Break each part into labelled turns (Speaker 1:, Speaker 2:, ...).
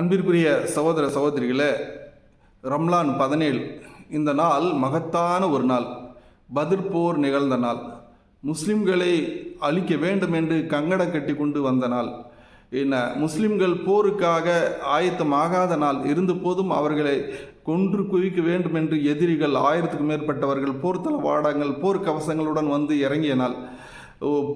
Speaker 1: அன்பிற்குரிய சகோதர சகோதரிகளே ரம்லான் பதினேழு இந்த நாள் மகத்தான ஒரு நாள். பதிர் போர் நிகழ்ந்த நாள். முஸ்லிம்களை அழிக்க வேண்டும் என்று கங்கட கட்டி கொண்டு வந்த நாள். என்ன முஸ்லிம்கள் போருக்காக ஆயத்தமாகாத நாள். இருந்த போதும் அவர்களை கொன்று குவிக்க வேண்டும் என்று எதிரிகள் ஆயிரத்துக்கும் மேற்பட்டவர்கள் போர்த்தள வாடங்கள் போர் கவசங்களுடன் வந்து இறங்கிய நாள்.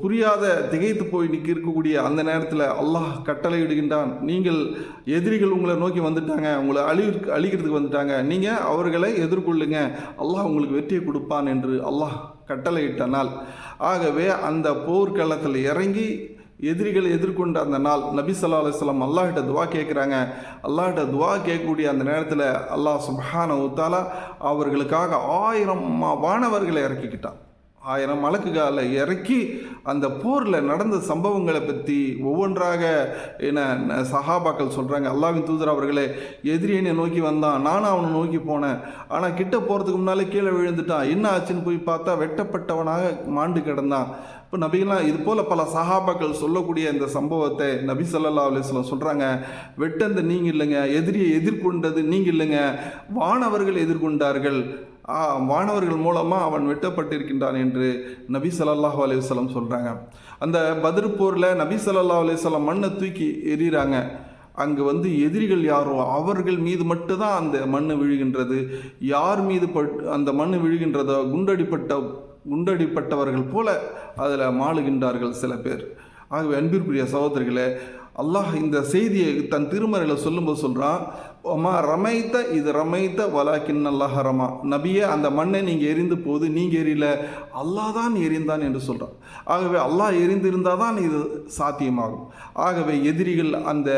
Speaker 1: புரியாத திகைத்து போய் நிற்க இருக்கக்கூடிய அந்த நேரத்தில் அல்லாஹ் கட்டளையிடுகின்றான். நீங்கள் எதிரிகள் உங்களை நோக்கி வந்துட்டாங்க உங்களை அழி அழிக்கிறதுக்கு வந்துட்டாங்க. நீங்கள் அவர்களை எதிர்கொள்ளுங்க. அல்லாஹ் உங்களுக்கு வெற்றியை கொடுப்பான் என்று அல்லாஹ் கட்டளையிட்ட நாள் ஆகவே அந்த போர்க்களத்தில் இறங்கி எதிரிகளை எதிர்கொண்ட அந்த நாள் நபி ஸல்லல்லாஹு அலுவலாம் அல்லாஹிட்ட துவா கேட்குறாங்க. அல்லாஹிட்ட துவா கேட்கக்கூடிய அந்த நேரத்தில் அல்லாஹ் சுபஹான வ அவர்களுக்காக ஆயிரம் மா- வானவர்களை இறக்கிக்கிட்டான். ஆயிரம் மலக்குகளை இறக்கி அந்த போரில் நடந்த சம்பவங்களை பற்றி ஒவ்வொன்றாக என்ன ந- சஹாபாக்கள் சொல்கிறாங்க அல்லாவின் தூதர் அவர்களே எதிரி என்னை நோக்கி வந்தான். நானும் அவனை நோக்கி போனேன். ஆனால் கிட்ட போகிறதுக்கு முன்னாலே கீழே விழுந்துட்டான். என்ன ஆச்சுன்னு போய் பார்த்தா வெட்டப்பட்டவனாக மாண்டு கிடந்தான். இப்போ நபிகள்லாம் இது போல் பல சஹாபாக்கள் சொல்லக்கூடிய இந்த சம்பவத்தை நபி ஸல்லல்லாஹு அலைஹி சொல்கிறாங்க வெட்டந்த நீங்கள் இல்லைங்க. எதிரியை எதிர்கொண்டது நீங்கள் இல்லைங்க. வானவர்கள் எதிர்கொண்டார்கள். வானவர்கள் மூலமாக அவன் வெட்டப்பட்டிருக்கின்றான் என்று நபி ஸல்லல்லாஹு அலைஹி சொல்கிறாங்க அந்த பதிர் போரில் நபி ஸல்லல்லாஹு அலைஹி மண்ணை தூக்கி எறிகிறாங்க அங்கே வந்து எதிரிகள் யாரோ அவர்கள் மீது மட்டும்தான் அந்த மண் விழுகின்றது. யார் மீது பட் அந்த மண் விழுகின்றதோ குண்டடிப்பட்ட குண்டடிப்பட்டவர்கள் போல அதில் மாளுகின்றார்கள் சில பேர். ஆகவே அன்பிற்குரிய சகோதரிகளே அல்லாஹ் இந்த செய்தியை தன் திருமறையில் சொல்லும்போது சொல்கிறான் ஒமா ரமைத்த இது ரமைத்த வலாக்கின் அல்லாஹ் ரமா நபியே அந்த மண்ணை நீங்கள் எரிந்து போது நீங்கள் எரியல. அல்லாஹ் தான் எரிந்தான் என்று சொல்கிறான் ஆகவே அல்லாஹ் எரிந்திருந்தால் தான் இது சாத்தியமாகும். ஆகவே எதிரிகள் அந்த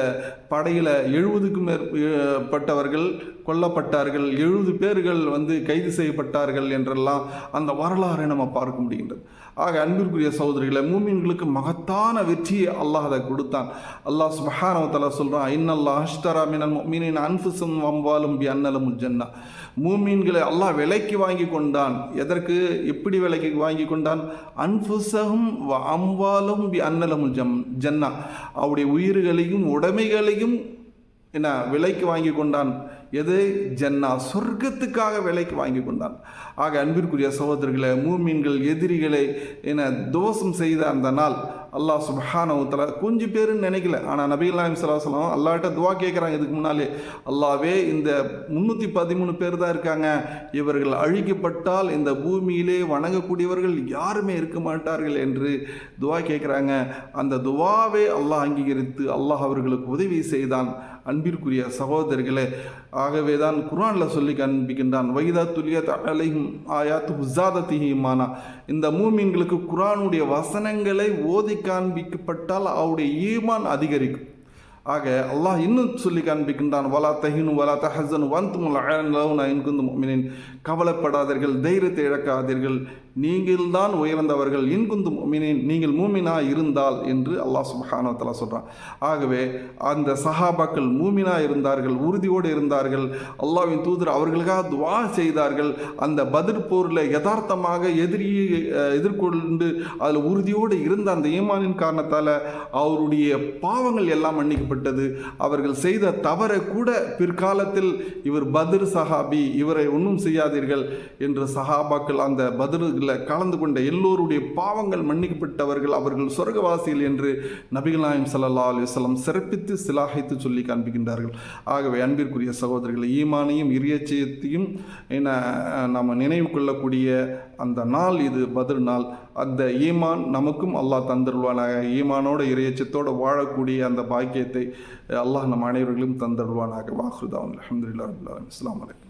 Speaker 1: படையில் எழுபதுக்கும் மேற்பட்டவர்கள் கொல்லப்பட்டார்கள் எழுபது பேர்கள் வந்து கைது செய்யப்பட்டார்கள் என்றெல்லாம் அந்த வரலாறை நம்ம பார்க்க முடிகின்றது. ஆக அன்பிற்குரிய சகோதரிகளை மூமின்களுக்கு மகத்தான வெற்றியை அல்லாஹ் அதை கொடுத்தான். அல்லாஹ் சுபஹானவத்தலா சொல்கிறான் இன்னல்லாஹ் அஷ்தரா மினல் முஃமினின் அன்புசும் வம்வாலும் பி அன்னலமுல் ஜன்னா. மூமீன்களை அல்லாஹ் விலைக்கு வாங்கி கொண்டான். எதற்கு? எப்படி விலைக்கு வாங்கி கொண்டான்? அன்ஃபுசகும் அம்பாலும் பி அன்னலும் ஜம் ஜன்னா. அவருடைய உயிர்களையும் உடைமைகளையும் என்ன? விலைக்கு வாங்கி கொண்டான். எது? ஜன்னா சொர்க்கத்துக்காக விலைக்கு வாங்கி கொண்டான். ஆக அன்பிற்குரிய சகோதரர்களை மூமீன்கள் எதிரிகளை என தோஷம் செய்த அந்த நாள் அல்லாஹ் சுபஹானவத்தில் கொஞ்சம் பேருன்னு நினைக்கல. ஆனால் நபிகள் நாயம் சலாஹலாம் அல்லாஹ்ட்ட துவா கேட்குறாங்க இதுக்கு முன்னாலே. அல்லாவே இந்த முந்நூற்றி பதிமூணு பேர் தான் இருக்காங்க. இவர்கள் அழிக்கப்பட்டால் இந்த பூமியிலே வணங்கக்கூடியவர்கள் யாருமே இருக்க மாட்டார்கள் என்று துவா கேட்குறாங்க அந்த துவாவே அல்லாஹ் அங்கீகரித்து அல்லாஹ் அவர்களுக்கு உதவி செய்தான். அன்பிற்குரிய சகோதரர்களே ஆகவே தான் குரானில் சொல்லி காண்பிக்கின்றான் வைதா துலியத் அலையும் ஆயாத்து ஹுசாதத்திஹிமானா இந்த மூமின்களுக்கு குரானுடைய வசனங்களை ஓதி காண்பிக்கப்பட்டால் அவருடைய ஈமான் அதிகரிக்கும். ஆக அல்லாஹ் இன்னும் சொல்லி காண்பிக்கின்றான் வலா தஹினு வலா தஹசன் வந்தும் லவுனா கவலைப்படாதீர்கள் தைரியத்தை இழக்காதீர்கள். நீங்கள்தான் உயர்ந்தவர்கள். இன்குந்து மீனின் நீங்கள் மூமினா இருந்தால் என்று அல்லாஹ் சுபஹானோ தலா சொல்கிறான் ஆகவே அந்த சஹாபாக்கள் மூமினா இருந்தார்கள் உறுதியோடு இருந்தார்கள். அல்லாவின் தூதர் அவர்களுக்காக துவா செய்தார்கள். அந்த பதிர் போரில் யதார்த்தமாக எதிரியை எதிர்கொண்டு அதில் உறுதியோடு இருந்த அந்த ஈமானின் காரணத்தால் அவருடைய பாவங்கள் எல்லாம் மன்னிக்கப்பட்டது. அவர்கள் செய்த தவறை கூட பிற்காலத்தில் இவர் பதிர் சஹாபி இவரை ஒன்றும் செய்யாதீர்கள் என்று சஹாபாக்கள் அந்த பதிரில் கலந்து கொண்ட எல்லோருடைய பாவங்கள் மன்னிக்கப்பட்டவர்கள் அவர்கள் சொர்க்கவாசிகள் என்று நபிகள் நாயம் சல்லா அலுவலம் சிறப்பித்து சிலாகித்து சொல்லி காண்பிக்கின்றார்கள். ஆகவே அன்பிற்குரிய சகோதரர்கள் ஈமானையும் இரியச்சயத்தையும் என நம்ம நினைவு கொள்ளக்கூடிய அந்த நாள் இது பதில் நாள். அந்த ஈமான் நமக்கும் அல்லாஹ் தந்தருள்வானாக. ஈமானோட இறையச்சத்தோடு வாழக்கூடிய அந்த பாக்கியத்தை அல்லாஹ் நம் அனைவர்களும் தந்தருள்வானாக. வாஹுதான் அலமதுல்லா இஸ்லாம் வலைக்கம்